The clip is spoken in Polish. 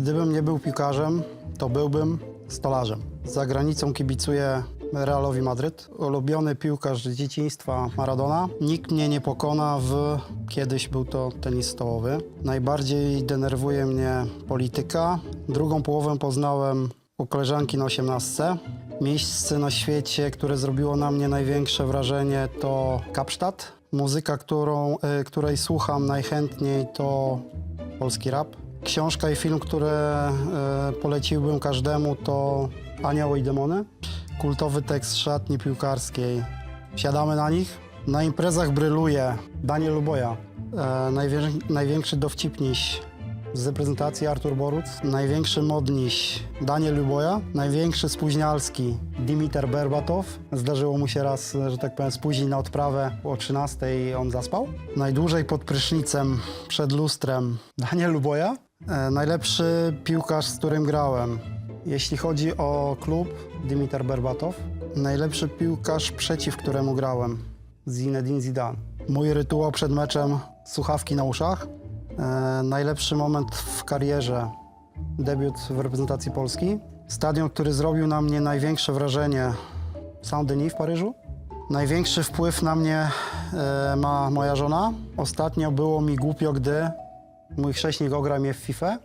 Gdybym nie był piłkarzem, to byłbym stolarzem. Za granicą kibicuję Realowi Madryt. Ulubiony piłkarz dzieciństwa Maradona. Nikt mnie nie pokona w... Kiedyś był to tenis stołowy. Najbardziej denerwuje mnie polityka. Drugą połowę poznałem u koleżanki na osiemnastce. Miejsce na świecie, które zrobiło na mnie największe wrażenie to Kapsztad. Muzyka, którą, y, której słucham najchętniej to polski rap. Książka i film, które e, poleciłbym każdemu to Anioły i demony. Kultowy tekst szatni piłkarskiej. Siadamy na nich. Na imprezach bryluje Daniel Luboja. E, najwię- największy dowcipniś z reprezentacji Artur Boruc. Największy modniś Daniel Luboja. Największy spóźnialski Dimitar Berbatow. Zdarzyło mu się raz, że tak powiem, spóźnić na odprawę o 13 i on zaspał. Najdłużej pod prysznicem, przed lustrem Daniel Luboja. E, najlepszy piłkarz, z którym grałem. Jeśli chodzi o klub, Dimitar Berbatow. Najlepszy piłkarz, przeciw któremu grałem. Zinedine Zidane. Mój rytuał przed meczem, słuchawki na uszach. E, najlepszy moment w karierze, debiut w reprezentacji Polski. Stadion, który zrobił na mnie największe wrażenie, Saint-Denis w Paryżu. Największy wpływ na mnie e, ma moja żona. Ostatnio było mi głupio, gdy mój chrześnik ograł mnie w FIFA